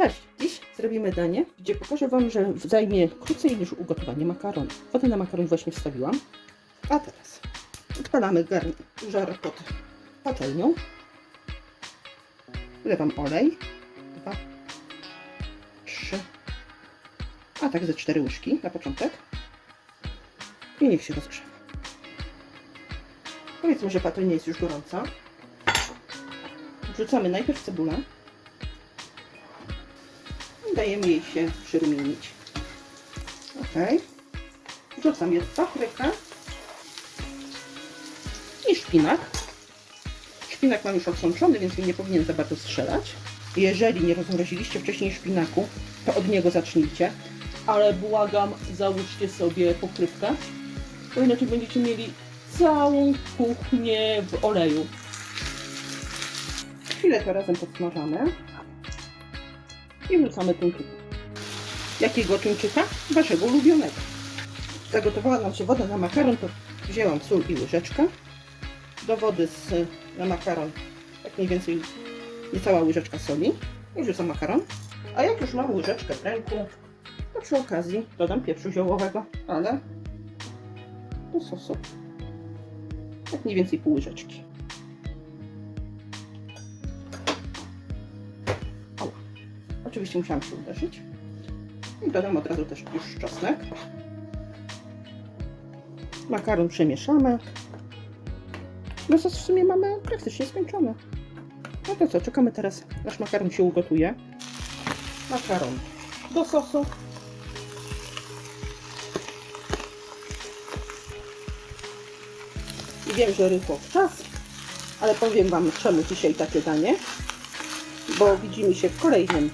Cześć! Dziś zrobimy danie, gdzie pokażę Wam, że zajmie krócej niż ugotowanie makaronu. Wodę na makaron właśnie wstawiłam. A teraz odpalamy żar pod patelnią. Wlewam olej. Dwa, trzy, a tak ze cztery łyżki na początek. I niech się rozgrzewa. Powiedzmy, że patelnia jest już gorąca. Wrzucamy najpierw cebulę. Dajemy jej się przyrumienić. Ok. Wrzucam jest paprykę i szpinak. Szpinak mam już odsączony, więc mi nie powinien za bardzo strzelać. Jeżeli nie rozmroziliście wcześniej szpinaku, to od niego zacznijcie. Ale błagam, załóżcie sobie pokrywkę, bo inaczej będziecie mieli całą kuchnię w oleju. Chwilę to razem podsmażamy i wrzucamy tuńczyka. Jakiego tuńczyka? Waszego ulubionego. Zagotowała nam się woda na makaron, to wzięłam sól i łyżeczkę. Do wody z, na makaron, tak mniej więcej niecała łyżeczka soli i wrzucam makaron. A jak już mam łyżeczkę w ręku, to przy okazji dodam pieprzu ziołowego, ale do sosu tak mniej więcej pół łyżeczki. Oczywiście musiałam się uderzyć. I dodam od razu też już czosnek. Makaron przemieszamy. No sos w sumie mamy praktycznie skończony. No to co, czekamy teraz, aż makaron się ugotuje. Makaron do sosu. I wiem, że rychło w czas, ale powiem Wam, czemu dzisiaj takie danie. Bo widzimy się w kolejnym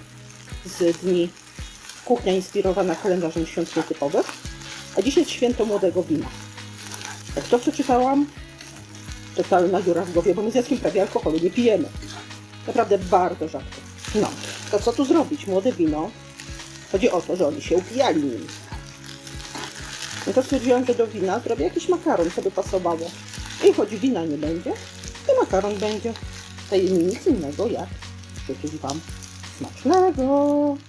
z dni kuchnia inspirowana kalendarzem świąt nietypowych. A dzisiaj jest święto młodego wina. Jak to przeczytałam, totalna dziura w głowie, bo my z Jackiem prawie alkoholu nie pijemy. Naprawdę bardzo rzadko. No, to co tu zrobić? Młode wino. Chodzi o to, że oni się upijali nim. No to stwierdziłam, że do wina zrobię jakiś makaron, co by pasowało. I choć wina nie będzie, to makaron będzie. Daje nic innego, jak życzyć Wam 待ちなぞ